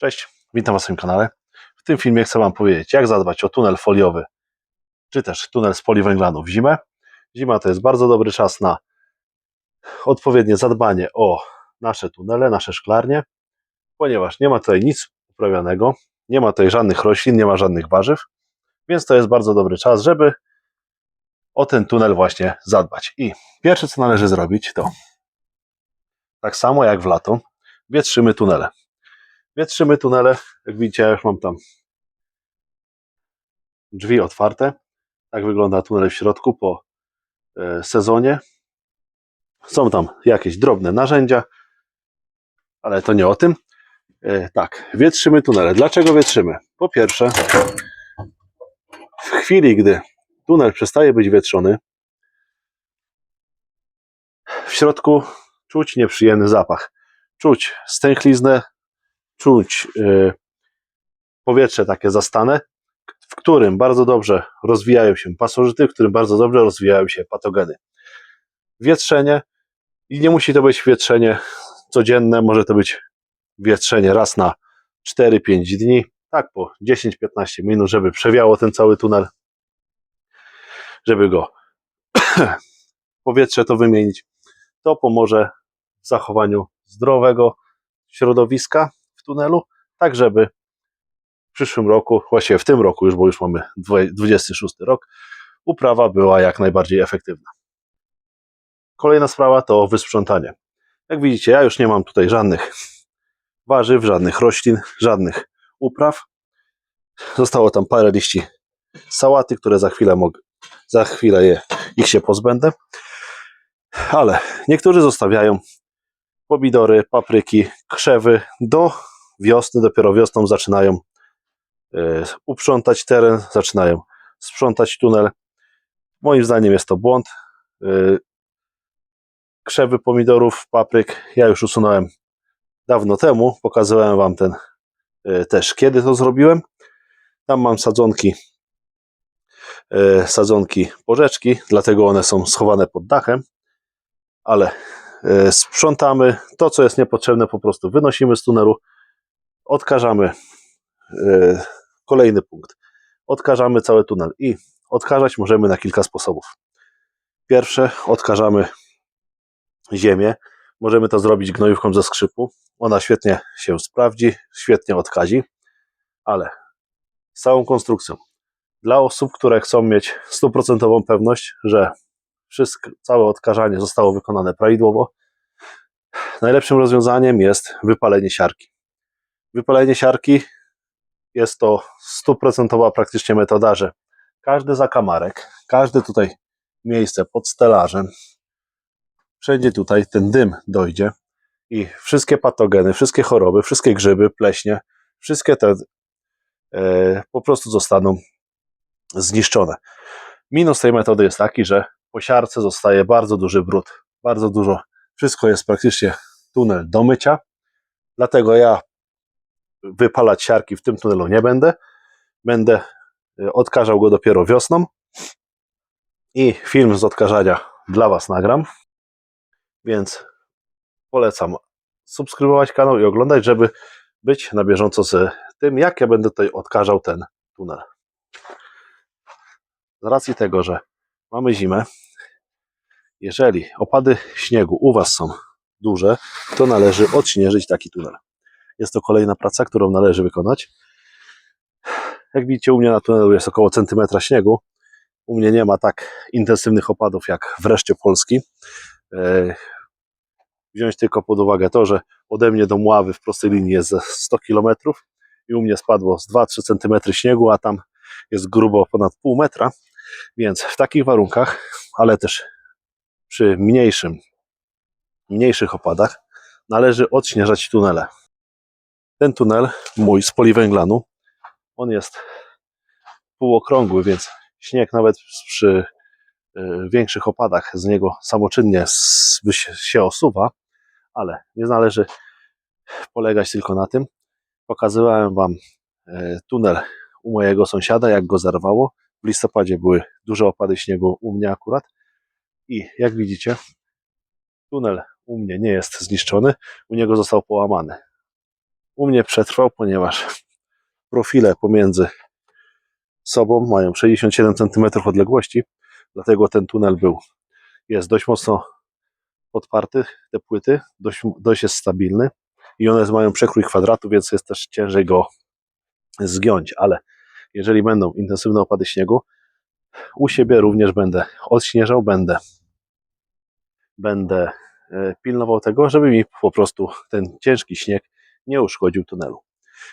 Cześć, witam Was na swoim kanale. W tym filmie chcę Wam powiedzieć, jak zadbać o tunel foliowy, czy też tunel z poliwęglanu w zimę. Zima to jest bardzo dobry czas na odpowiednie zadbanie o nasze tunele, nasze szklarnie, ponieważ nie ma tutaj nic uprawianego, nie ma tutaj żadnych roślin, nie ma żadnych warzyw, więc to jest bardzo dobry czas, żeby o ten tunel właśnie zadbać. I pierwsze, co należy zrobić, to tak samo jak w lato, wietrzymy tunele. Wietrzymy tunele, jak widzicie, ja już mam tam drzwi otwarte. Tak wygląda tunel w środku po e, sezonie. Są tam jakieś drobne narzędzia, ale to nie o tym. E, Tak, wietrzymy tunele. Dlaczego wietrzymy? Po pierwsze, w chwili, gdy tunel przestaje być wietrzony, w środku czuć nieprzyjemny zapach. Czuć stęchliznę, czuć e, powietrze takie zastane, w którym bardzo dobrze rozwijają się pasożyty, w którym bardzo dobrze rozwijają się patogeny. Wietrzenie i nie musi to być wietrzenie codzienne, może to być wietrzenie raz na 4-5 dni, tak po 10-15 minut, żeby przewiało ten cały tunel, żeby go powietrze to wymienić. To pomoże w zachowaniu zdrowego środowiska tunelu, tak żeby w przyszłym roku, właściwie w tym roku już, bo już mamy 26 rok, uprawa była jak najbardziej efektywna. Kolejna sprawa to wysprzątanie. Jak widzicie, ja już nie mam tutaj żadnych warzyw, żadnych roślin, żadnych upraw. Zostało tam parę liści sałaty, które za chwilę mogę, za chwilę je, ich się pozbędę. Ale niektórzy zostawiają pomidory, papryki, krzewy do wiosny, dopiero wiosną zaczynają e, uprzątać teren, zaczynają sprzątać tunel. Moim zdaniem jest to błąd. E, Krzewy pomidorów, papryk ja już usunąłem dawno temu. Pokazywałem Wam ten e, też, kiedy to zrobiłem. Tam mam sadzonki, sadzonki porzeczki, dlatego one są schowane pod dachem, ale sprzątamy to, co jest niepotrzebne, po prostu wynosimy z tunelu, odkażamy e, kolejny punkt. Odkażamy cały tunel i odkażać możemy na kilka sposobów. Pierwsze, odkażamy ziemię. Możemy to zrobić gnojówką ze skrzypu. Ona świetnie się sprawdzi, świetnie odkazi, ale z całą konstrukcją. Dla osób, które chcą mieć stuprocentową pewność, że wszystko, całe odkażanie zostało wykonane prawidłowo, najlepszym rozwiązaniem jest wypalenie siarki. Wypalenie siarki jest to stuprocentowa praktycznie metoda, że każdy zakamarek, każde tutaj miejsce pod stelażem, wszędzie tutaj ten dym dojdzie i wszystkie patogeny, wszystkie choroby, wszystkie grzyby, pleśnie, wszystkie te e, po prostu zostaną zniszczone. Minus tej metody jest taki, że po siarce zostaje bardzo duży brud, bardzo dużo, wszystko jest praktycznie tunel do mycia, dlatego ja wypalać siarki w tym tunelu nie będę, będę e, odkażał go dopiero wiosną i film z odkażania dla Was nagram, więc polecam subskrybować kanał i oglądać, żeby być na bieżąco z tym, jak ja będę tutaj odkażał ten tunel. Z racji tego, że mamy zimę, jeżeli opady śniegu u Was są duże, to należy odśnieżyć taki tunel. Jest to kolejna praca, którą należy wykonać. Jak widzicie, u mnie na tunelu jest około centymetra śniegu. U mnie nie ma tak intensywnych opadów jak w reszcie Polski. E, Wziąć tylko pod uwagę to, że ode mnie do Mławy w prostej linii jest ze 100 km i u mnie spadło z 2-3 cm śniegu, a tam jest grubo ponad pół metra. Więc w takich warunkach, ale też przy mniejszym, mniejszych opadach, należy odśnieżać tunele. Ten tunel, mój z poliwęglanu, on jest półokrągły, więc śnieg nawet przy y, większych opadach z niego samoczynnie się- osuwa, ale nie należy polegać tylko na tym. Pokazywałem Wam e, tunel u mojego sąsiada, jak go zerwało. W listopadzie były duże opady śniegu u mnie akurat i jak widzicie, tunel u mnie nie jest zniszczony, u niego został połamany. U mnie przetrwał, ponieważ profile pomiędzy sobą mają 67 cm odległości, dlatego ten tunel był, jest dość mocno podparty, te płyty, dość, dość jest stabilny i one mają przekrój kwadratu, więc jest też ciężej go zgiąć, ale jeżeli będą intensywne opady śniegu, u siebie również będę odśnieżał, będę, będę e, pilnował tego, żeby mi po prostu ten ciężki śnieg nie uszkodził tunelu.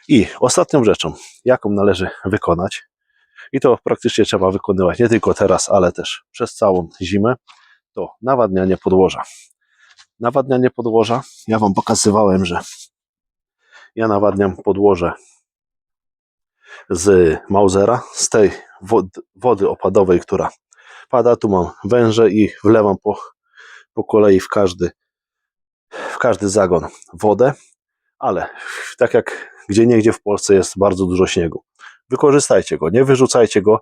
I ostatnią rzeczą, jaką należy wykonać, i to praktycznie trzeba wykonywać nie tylko teraz, ale też przez całą zimę, to nawadnianie podłoża. Nawadnianie podłoża, ja Wam pokazywałem, że ja nawadniam podłoże z Mausera, z tej wod- wody opadowej, która pada. Tu mam węże i wlewam po, po kolei w każdy, w każdy zagon wodę, ale tak jak gdzie niegdzie w Polsce jest bardzo dużo śniegu. Wykorzystajcie go, nie wyrzucajcie go.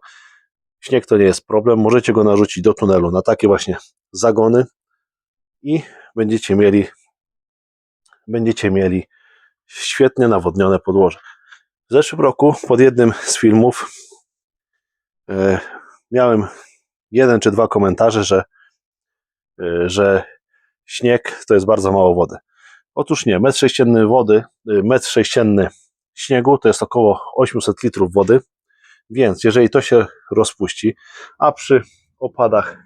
Śnieg to nie jest problem, możecie go narzucić do tunelu na takie właśnie zagony i będziecie mieli będziecie mieli świetnie nawodnione podłoże. W zeszłym roku pod jednym z filmów e, miałem jeden czy dwa komentarze, że, e, że śnieg to jest bardzo mało wody. Otóż nie, metr sześcienny wody, e, metr sześcienny śniegu to jest około 800 litrów wody, więc jeżeli to się rozpuści, a przy opadach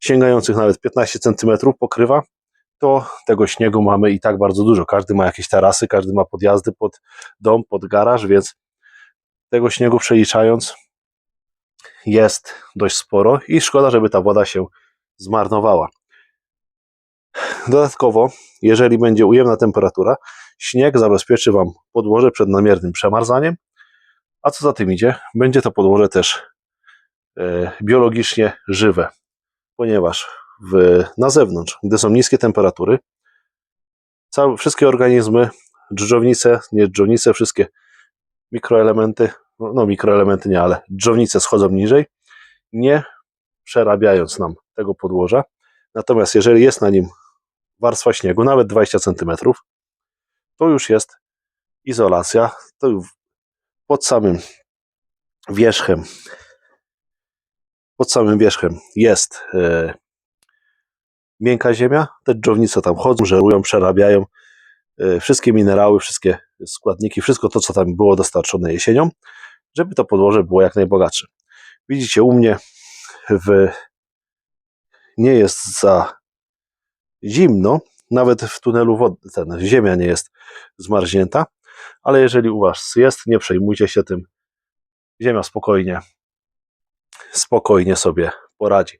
sięgających nawet 15 cm pokrywa, to tego śniegu mamy i tak bardzo dużo. Każdy ma jakieś tarasy, każdy ma podjazdy pod dom, pod garaż, więc tego śniegu przeliczając jest dość sporo i szkoda, żeby ta woda się zmarnowała. Dodatkowo, jeżeli będzie ujemna temperatura, śnieg zabezpieczy Wam podłoże przed nadmiernym przemarzaniem, a co za tym idzie, będzie to podłoże też e, biologicznie żywe, ponieważ w, na zewnątrz, gdy są niskie temperatury, całe, wszystkie organizmy, dżdżownice, nie dżdżownice, wszystkie mikroelementy, no, no mikroelementy nie, ale dżdżownice schodzą niżej, nie przerabiając nam tego podłoża. Natomiast jeżeli jest na nim warstwa śniegu, nawet 20 cm, to już jest izolacja. To pod samym wierzchem, pod samym wierzchem jest e, miękka ziemia. Te dżownice tam chodzą, żerują, przerabiają e, wszystkie minerały, wszystkie składniki, wszystko to, co tam było dostarczone jesienią, żeby to podłoże było jak najbogatsze. Widzicie, u mnie w... nie jest za zimno, nawet w tunelu ten, ziemia nie jest zmarznięta, ale jeżeli u Was jest, nie przejmujcie się tym. Ziemia spokojnie, spokojnie sobie poradzi.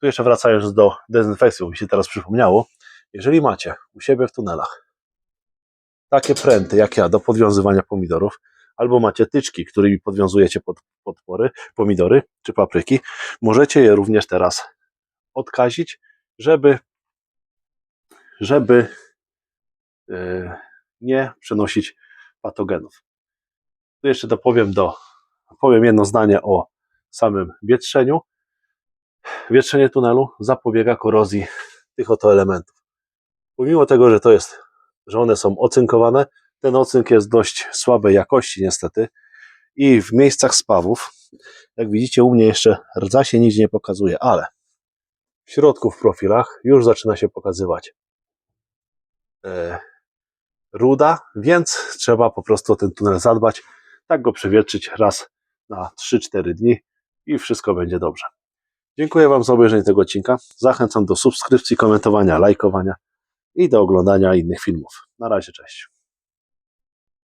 Tu jeszcze wracając do dezynfekcji, bo mi się teraz przypomniało, jeżeli macie u siebie w tunelach takie pręty jak ja do podwiązywania pomidorów, albo macie tyczki, którymi podwiązujecie pod, podpory, pomidory czy papryki, możecie je również teraz odkazić, żeby żeby yy, nie przenosić patogenów. Tu jeszcze dopowiem do, powiem jedno zdanie o samym wietrzeniu. Wietrzenie tunelu zapobiega korozji tych oto elementów. Pomimo tego, że to jest, że one są ocynkowane, ten ocynk jest dość słabej jakości niestety i w miejscach spawów, jak widzicie u mnie jeszcze rdza się nic nie pokazuje, ale w środku w profilach już zaczyna się pokazywać e, ruda, więc trzeba po prostu o ten tunel zadbać, tak go przewietrzyć raz na 3-4 dni i wszystko będzie dobrze. Dziękuję Wam za obejrzenie tego odcinka. Zachęcam do subskrypcji, komentowania, lajkowania i do oglądania innych filmów. Na razie, cześć.